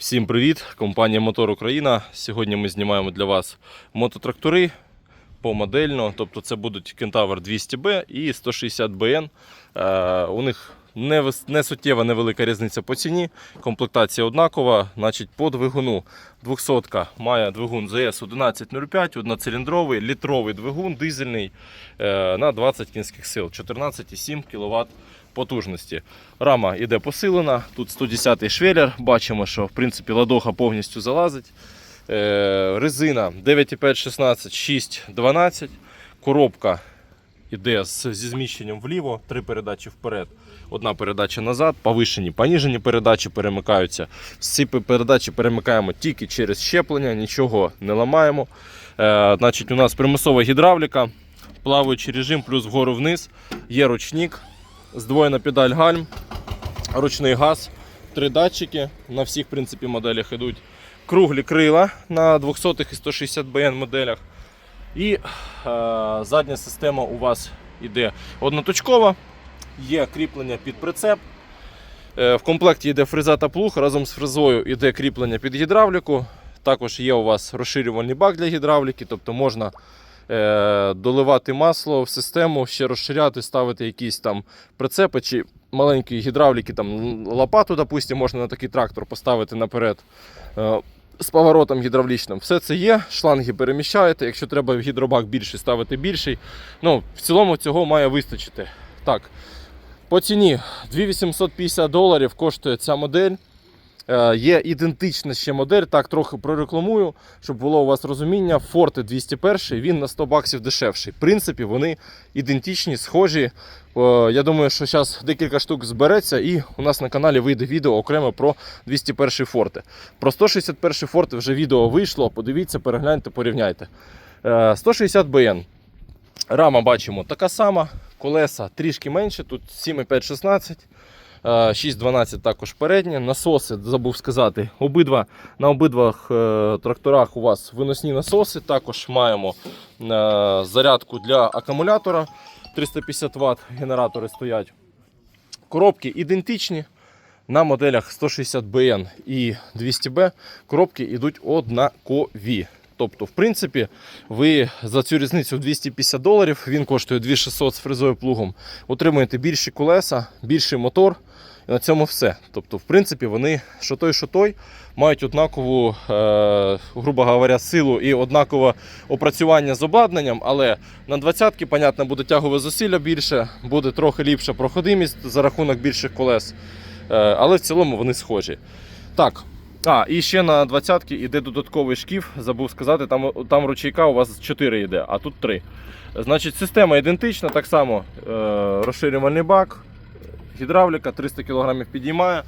Всім привіт! Компанія Мотор Україна. Сьогодні ми знімаємо для вас мототрактори помодельно. Тобто це будуть Кентавр 200B і 160BN. Е, у них не, не суттєва невелика різниця по ціні. Комплектація однакова. Значить, по двигуну 200 має двигун ZS 1105, одноциліндровий, літровий двигун, дизельний е, на 20 кінських сил, 14,7 кВт потужності. Рама йде посилена, тут 110-й швеллер, бачимо, що в принципі ладоха повністю залазить. Е, резина 9,5 16, 6, 12. Коробка йде з, зі зміщенням вліво, три передачі вперед, одна передача назад, повишені, поніжені передачі перемикаються. Пе- передачі перемикаємо тільки через щеплення, нічого не ламаємо. Е, значить, у нас примусова гідравліка, плаваючий режим, плюс вгору вниз, є ручник, здвоєна педаль гальм, ручний газ, три датчики. На всіх в принципі, моделях йдуть круглі крила на 200 і 160 BN моделях. І е, задня система у вас йде одноточкова, є кріплення під прицеп. Е, в комплекті йде фреза та плуг, разом з фрезою йде кріплення під гідравліку. Також є у вас розширювальний бак для гідравліки, тобто можна е, доливати масло в систему, ще розширяти, ставити якісь там прицепи чи маленькі гідравліки, там лопату, допустим, можна на такий трактор поставити наперед. Е, з поворотом гідравлічним. Все це є, шланги переміщаєте. Якщо треба в гідробак більший, ставити більший. Ну, в цілому цього має вистачити. Так, по ціні 2850 доларів коштує ця модель. Е, Є ідентична ще модель, так трохи прорекламую, щоб було у вас розуміння. Forte 201 він на 100 баксів дешевший. В принципі, вони ідентичні, схожі. Е, Я думаю, що зараз декілька штук збереться, і у нас на каналі вийде відео окремо про 201 Forte. Про 161 Forte вже відео вийшло. Подивіться, перегляньте, порівняйте. Е, 160 BN. Рама бачимо така сама, колеса трішки менше, тут 7,5-16. 6.12 також переднє. Насоси, забув сказати, обидва, на обидвах е, тракторах у вас виносні насоси. Також маємо е, зарядку для акумулятора 350 Вт, генератори стоять. Коробки ідентичні. На моделях 160BN і 200B коробки йдуть однакові. Тобто, в принципі, ви за цю різницю в 250 доларів, він коштує 2600 з фрезою плугом, отримуєте більші колеса, більший мотор. І на цьому все. Тобто, в принципі, вони що той, що той, мають однакову, е, грубо говоря, силу і однакове опрацювання з обладнанням, але на 20-ки, понятно, буде тягове зусилля більше, буде трохи ліпша проходимість за рахунок більших колес. Е, але в цілому вони схожі. Так. А, і ще на 20-ки йде додатковий шкіф, забув сказати, там, там ручейка у вас 4 йде, а тут 3. Значить, система ідентична, так само е, розширювальний бак, гідравліка 300 кг підіймає.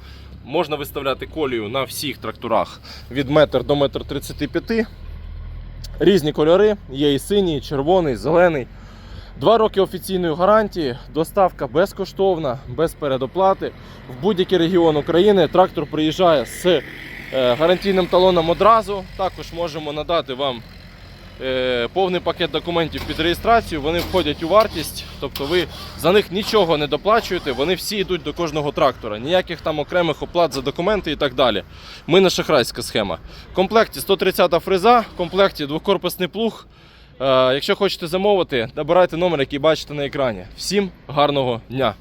Можна виставляти колію на всіх тракторах від 1 до 1,35 м. Різні кольори, є і синій, і червоний, зелений. Два роки офіційної гарантії, доставка безкоштовна, без передоплати. В будь-який регіон України трактор приїжджає з гарантійним талоном одразу. Також можемо надати вам е, повний пакет документів під реєстрацію. Вони входять у вартість, тобто ви за них нічого не доплачуєте. Вони всі йдуть до кожного трактора. Ніяких там окремих оплат за документи і так далі. Ми не шахрайська схема. В комплекті 130 фреза, в комплекті двокорпусний плуг. Е, Якщо хочете замовити, набирайте номер, який бачите на екрані. Всім гарного дня!